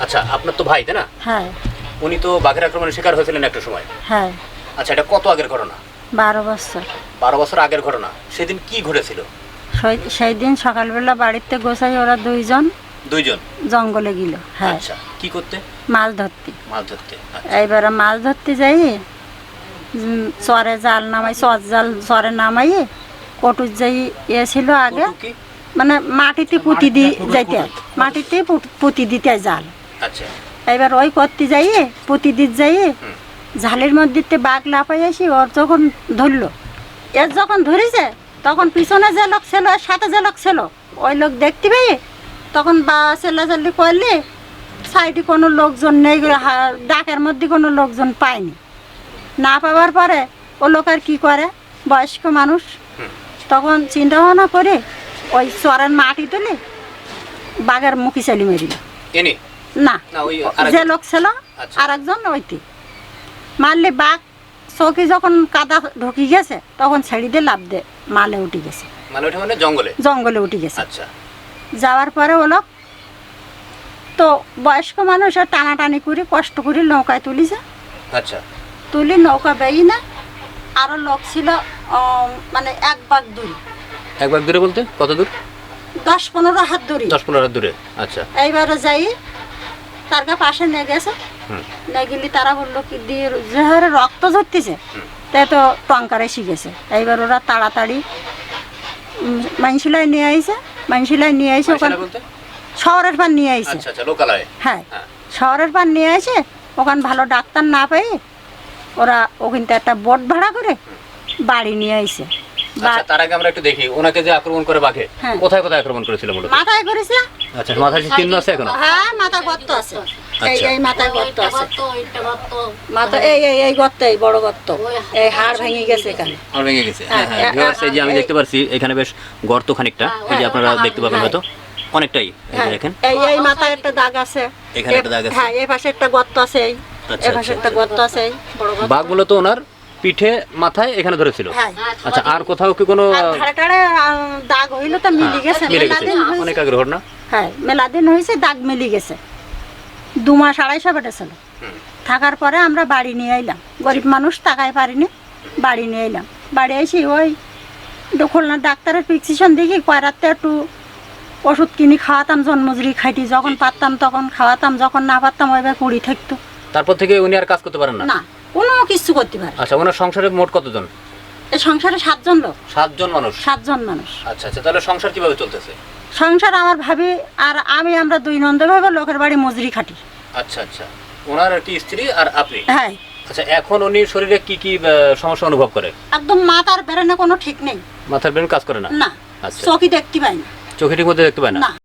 আচ্ছা আপনার তো ভাই তাই না? হ্যাঁ। উনি তো বাঘের আক্রমণের শিকার হয়েছিলেন একটা সময়। হ্যাঁ। আচ্ছা এটা কত আগের ঘটনা? বারো বছর। বারো বছর আগের ঘটনা। সেদিন কি ঘটেছিল? সেই- সেই দিন সকালবেলা বাড়িতে গোছাই ওরা দুইজন দুইজন? জঙ্গলে গেল হ্যাঁ। আচ্ছা কি করতে? মাছ ধরতে। মাছ ধরতে আচ্ছা। এইবারে মাছ ধরতে যাই উম, চরে জাল নামাই চর জাল চরে নামাই কটুর যাই ইয়ে ছিল আগে কটু কি? মানে মাটিতে পুঁতি দি যাইতে মাটিতে পু- পুঁতি দিতে হয় জাল। আচ্ছা। এবার ওই করতে যাই পুঁতি দিতে যাই হুম। ঝালের মধ্যে বাঘ লাফাই আসি ওর যখন ধরলো এর যখন ধরেছে তখন পিছনে যে লোক ছিল এর সাথে যে লোক ছিল ওই লোক দেখতে পেয়ে তখন বা চেল্লাচাল্লি করলে সাইডে কোনো লোকজন নেই ডাকের মধ্যে কোনো লোকজন পায়নি। না পাওয়ার পরে ও লোক আর কী করে? বয়স্ক মানুষ। তখন চিন্তা ভাবনা করে ওই চরের মাটি তুলে বাঘের মুখি চালি মেরিল। না যে লোক ছিল আচ্ছা। আর একজন ওইটি মারলে বাঘ চৌকি যখন কাদা ঢুকি গেছে তখন ছেড়ে দিয়ে লাভ দে মালে উঠে গেছে। মানে জঙ্গলে? জঙ্গলে উঠে গেছে। আচ্ছা। যাওয়ার পরে ও তো বয়স্ক মানুষ আর টানাটানি করে কষ্ট করে নৌকায় তুলিছে। আচ্ছা। তুলি নৌকা বেই না আরও লোক ছিল মানে এক বাঘ দূর। এক ভাগ দূরে বলতে? কত দূর? দশ পনেরো হাত দূরে। দশ পনেরো হাত দূরে। আচ্ছা। এইবারে যাই তার গা পাশে নিয়ে গেছে নিয়ে গেলি তারা বলল কি দিয়ে যে হারে রক্ত ঝরতেছে তাই তো টঙ্কার গেছে এইবার ওরা তাড়াতাড়ি মাইনশিলায় নিয়ে আইছে মাইনশিলায় নিয়ে আইছে ওখানে শহরের পান নিয়ে আইছে। আচ্ছা আচ্ছা হ্যাঁ। হ্যাঁ। শহরের পান নিয়ে আসে ওখানে ভালো ডাক্তার না পেয়ে ওরা ওখানতে একটা বোট ভাড়া করে বাড়ি নিয়ে আইছে। আচ্ছা তার আগে আমরা একটু দেখি। ওনাকে যে আক্রমণ করে বাঘে হ্যাঁ। কোথায় কোথায় আক্রমণ করেছিল মূলত? মাথায় করেছে আচ্ছা মাথায় চিহ্ন আছে এখনও? হ্যাঁ মাথা গর্ত আছে। এই আচ্ছা। এই মাথায় গর্ত আছে। মাথা এই এই এই গর্ত এই বড় গর্ত। এই হাড় ভেঙে গেছে এখানে। আর ভেঙে গেছে। হ্যাঁ, হ্যাঁ হ্যাঁ হ্যাঁ, এই যে আমি দেখতে পাচ্ছি এখানে বেশ গর্ত খানিকটা। এই যে আপনারা দেখতে পাবেন হয়তো। অনেকটাই হ্যাঁ, দেখেন। এই এই মাথায় একটা দাগ আছে। এখানে একটা দাগ আছে। হ্যাঁ এই পাশে একটা গর্ত আছে এই। আচ্ছা, এই পাশে আচ্ছা, একটা গর্ত আছে এই বড় গর্ত। বাঘ মূলত ওনার পিঠে মাথায় এখানে ধরেছিল? হ্যাঁ। আচ্ছা আর কোথাও কি কোনো দাগ হইল তো মিলি গেছে। হ্যাঁ, মিলে গেছে। অনেক আগের ঘটনা। হ্যাঁ মেলা দিন হয়েছে দাগ মিলি গেছে। দু মাস আড়াইশো বেটেছিল। থাকার পরে আমরা বাড়ি নিয়ে এলাম গরিব মানুষ টাকায় পারিনি বাড়ি নিয়ে এলাম বাড়ি এসে ওই খুলনা ডাক্তারের প্রেসক্রিপশন দেখি কয়রাতে একটু ওষুধ কিনে খাওয়াতাম জন্মজুরি খাইটি যখন পারতাম তখন খাওয়াতাম যখন না পারতাম ওইভাবে কুড়ি থাকতো তারপর থেকে উনি আর কাজ করতে পারেন না। কিছু করতে পারে। আচ্ছা ওনার সংসারে মোট কতজন? এই সংসারে সাতজন লোক। সাতজন মানুষ? সাতজন মানুষ। আচ্ছা আচ্ছা তাহলে সংসার কীভাবে চলতেছে? সংসার আমার ভাবি আর আমি আমরা দুই নন্দ ভাবে লোকের বাড়ি মজুরি খাটি। আচ্ছা আচ্ছা। ওনার কি স্ত্রী আর আপনি? হ্যাঁ। আচ্ছা এখন উনি শরীরে কি কি সমস্যা অনুভব করে? একদম মাথার বেরোনে কোনো ঠিক নেই। মাথার ব্রেন কাজ করে না? না। আচ্ছা। চোখই দেখতে পাই না। চোখে ঠিক মধ্যে দেখতে পায় না? না।